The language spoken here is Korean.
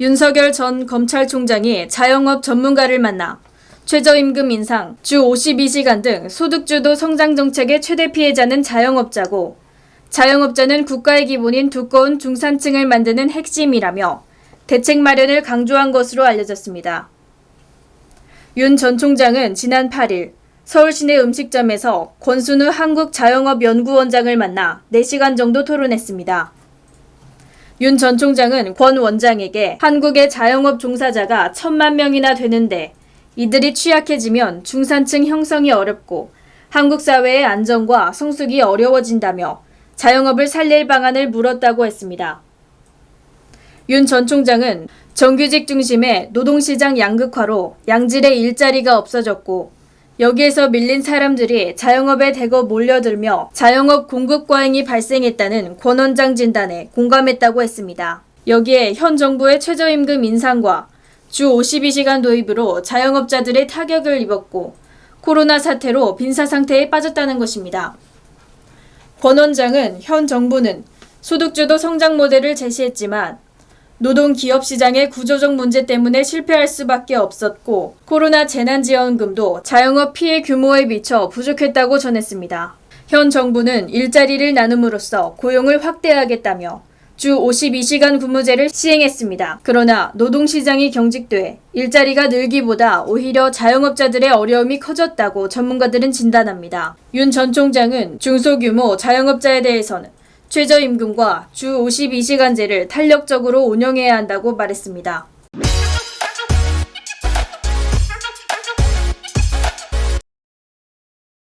윤석열 전 검찰총장이 자영업 전문가를 만나 최저임금 인상, 주 52시간 등 소득주도 성장 정책의 최대 피해자는 자영업자고 자영업자는 국가의 기본인 두꺼운 중산층을 만드는 핵심이라며 대책 마련을 강조한 것으로 알려졌습니다. 윤 전 총장은 지난 8일 서울 시내 음식점에서 권순우 한국자영업연구원장을 만나 4시간 정도 토론했습니다. 윤 전 총장은 권 원장에게 한국의 자영업 종사자가 천만 명이나 되는데 이들이 취약해지면 중산층 형성이 어렵고 한국 사회의 안정과 성숙이 어려워진다며 자영업을 살릴 방안을 물었다고 했습니다. 윤 전 총장은 정규직 중심의 노동시장 양극화로 양질의 일자리가 없어졌고 여기에서 밀린 사람들이 자영업에 대거 몰려들며 자영업 공급 과잉이 발생했다는 권 원장 진단에 공감했다고 했습니다. 여기에 현 정부의 최저임금 인상과 주 52시간 도입으로 자영업자들의 타격을 입었고 코로나 사태로 빈사 상태에 빠졌다는 것입니다. 권 원장은 현 정부는 소득주도 성장 모델을 제시했지만 노동 기업 시장의 구조적 문제 때문에 실패할 수밖에 없었고 코로나 재난지원금도 자영업 피해 규모에 비춰 부족했다고 전했습니다. 현 정부는 일자리를 나눔으로써 고용을 확대하겠다며 주 52시간 근무제를 시행했습니다. 그러나 노동시장이 경직돼 일자리가 늘기보다 오히려 자영업자들의 어려움이 커졌다고 전문가들은 진단합니다. 윤 전 총장은 중소규모 자영업자에 대해서는 최저임금과 주 52시간제를 탄력적으로 운영해야 한다고 말했습니다.